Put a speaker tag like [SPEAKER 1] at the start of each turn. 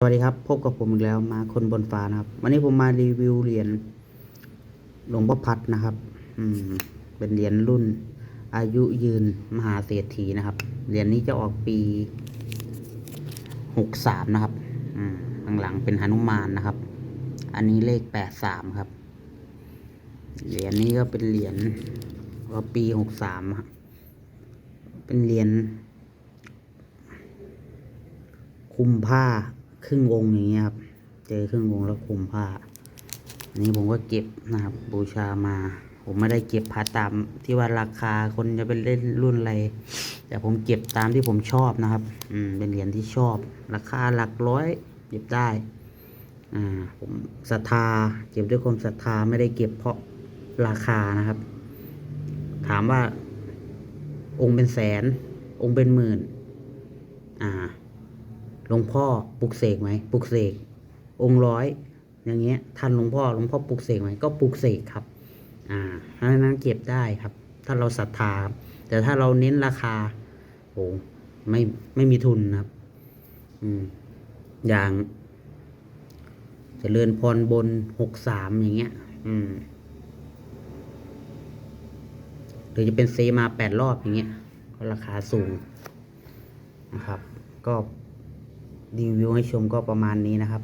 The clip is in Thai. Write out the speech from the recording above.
[SPEAKER 1] สวัสดีครับ พบกับผมอีกแล้วมาคนบนฟ้านะครับ วันนี้ผมมารีวิวเหรียญหลวงพ่อพัดนะครับ อืม เป็นเหรียญรุ่น อายุยืนมหาเศรษฐีนะครับ เหรียญนี้จะออกปีหกสามนะครับ อืมข้างหลังเป็นหนุมานนะครับ อันนี้เลขแปดสามครับ เหรียญนี้ก็เป็นเหรียญว่าปีหกสามครับเป็นเหรียญคุมผ้า ครึ่งองค์อย่างเงี้ยครับ เจอครึ่งองแล้วคุมผ้าอันนี้ผมก็เก็บนะครับ บูชามา ผมไม่ได้เก็บพาตามที่ว่าราคาคนจะเป็นเล่นรุ่นอะไร แต่ผมเก็บตามที่ผมชอบนะครับ อืมเป็นเหรียญที่ชอบ ราคาหลักร้อยเก็บได้ อ่า ผมศรัทธาเก็บด้วยความศรัทธาไม่ได้เก็บเพราะราคานะครับ ถามว่า องค์เป็นแสน องค์เป็นหมื่น อ่า หลวงพ่อปลุกเสกไหมปลุกเสก องค์ร้อยอย่างเงี้ยท่านหลวงพ่อหลวงพ่อปลุกเสกไหมก็ปลุกเสกครับ อ่าเพราะฉะนั้นเก็บได้ครับ ถ้าเราศรัทธาครับแต่ถ้าเราเน้นราคาโอ้ไม่ไม่มีทุนครับ อืม อย่างเจริญพรบนหกสามอย่างเงี้ย อืมหรือจะเป็นเซมาแปดรอบอย่างเงี้ยราคาสูงนะครับ ก็ รีวิวให้ชมก็ประมาณนี้นะครับ